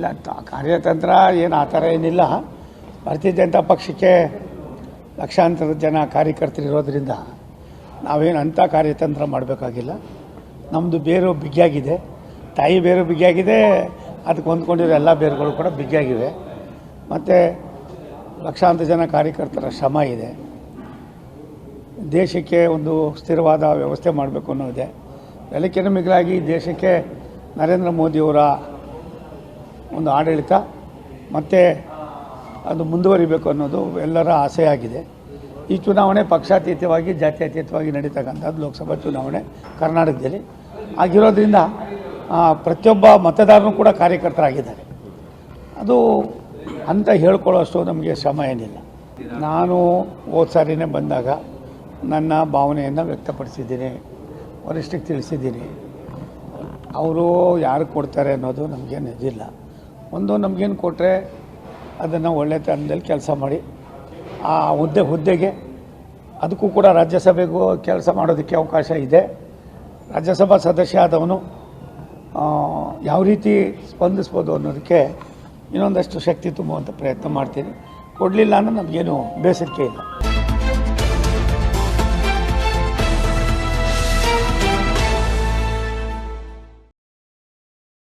ಇಲ್ಲ ಕಾರ್ಯತಂತ್ರ ಏನು ಆ ಥರ ಏನಿಲ್ಲ. ಭಾರತೀಯ ಜನತಾ ಪಕ್ಷಕ್ಕೆ ಲಕ್ಷಾಂತರ ಜನ ಕಾರ್ಯಕರ್ತರು ಇರೋದ್ರಿಂದ ನಾವೇನು ಅಂಥ ಕಾರ್ಯತಂತ್ರ ಮಾಡಬೇಕಾಗಿಲ್ಲ. ನಮ್ಮದು ಬೇರು ಬಿಗಿಯಾಗಿದೆ. ತಾಯಿ ಬೇರು ಬಿಗಿಯಾಗಿದೆ. ಅದಕ್ಕೆ ಹೊಂದ್ಕೊಂಡಿರೋ ಎಲ್ಲ ಬೇರುಗಳು ಕೂಡ ಬಿಗಿಯಾಗಿವೆ. ಮತ್ತು ಲಕ್ಷಾಂತರ ಜನ ಕಾರ್ಯಕರ್ತರ ಶ್ರಮ ಇದೆ. ದೇಶಕ್ಕೆ ಒಂದು ಸ್ಥಿರವಾದ ವ್ಯವಸ್ಥೆ ಮಾಡಬೇಕು ಅನ್ನೋದಿದೆ. ಎಲ್ಲಕ್ಕಿಂತ ಮಿಗಿಲಾಗಿ ದೇಶಕ್ಕೆ ನರೇಂದ್ರ ಮೋದಿಯವರ ಒಂದು ಆಡಳಿತ, ಮತ್ತು ಅದು ಮುಂದುವರಿಬೇಕು ಅನ್ನೋದು ಎಲ್ಲರ ಆಸೆಯಾಗಿದೆ. ಈ ಚುನಾವಣೆ ಪಕ್ಷಾತೀತವಾಗಿ, ಜಾತ್ಯತೀತವಾಗಿ ನಡೀತಕ್ಕಂಥದ್ದು ಲೋಕಸಭಾ ಚುನಾವಣೆ ಕರ್ನಾಟಕದಲ್ಲಿ. ಆಗಿರೋದ್ರಿಂದ ಪ್ರತಿಯೊಬ್ಬ ಮತದಾರರು ಕೂಡ ಕಾರ್ಯಕರ್ತರಾಗಿದ್ದಾರೆ. ಅದು ಅಂತ ಹೇಳ್ಕೊಳ್ಳೋಷ್ಟು ನಮಗೆ ಶ್ರಮ ಏನಿಲ್ಲ. ನಾನು ಹೋದ ಸಾರಿನೇ ಬಂದಾಗ ನನ್ನ ಭಾವನೆಯನ್ನು ವ್ಯಕ್ತಪಡಿಸಿದ್ದೀನಿ ವರಿಷ್ಠಕ್ಕೆ ತಿಳಿಸಿದ್ದೀನಿ. ಅವರು ಯಾರು ಕೊಡ್ತಾರೆ ಅನ್ನೋದು ನಮಗೇನು ಇದಿಲ್ಲ ಒಂದು ನಮಗೇನು ಕೊಟ್ಟರೆ ಅದನ್ನು ಒಳ್ಳೆ ತನದಲ್ಲಿ ಕೆಲಸ ಮಾಡಿ, ಆ ಹುದ್ದೆ ಹುದ್ದೆಗೆ ಅದಕ್ಕೂ ಕೂಡ ರಾಜ್ಯಸಭೆಗೂ ಕೆಲಸ ಮಾಡೋದಕ್ಕೆ ಅವಕಾಶ ಇದೆ. ರಾಜ್ಯಸಭಾ ಸದಸ್ಯ ಆದವನು ಯಾವ ರೀತಿ ಸ್ಪಂದಿಸ್ಬೋದು ಅನ್ನೋದಕ್ಕೆ ಇನ್ನೊಂದಷ್ಟು ಶಕ್ತಿ ತುಂಬುವಂಥ ಪ್ರಯತ್ನ ಮಾಡ್ತೀನಿ. ಕೊಡಲಿಲ್ಲ ಅನ್ನೋ ನಮಗೇನು ಬೇಸರಿಕೆ ಇಲ್ಲ.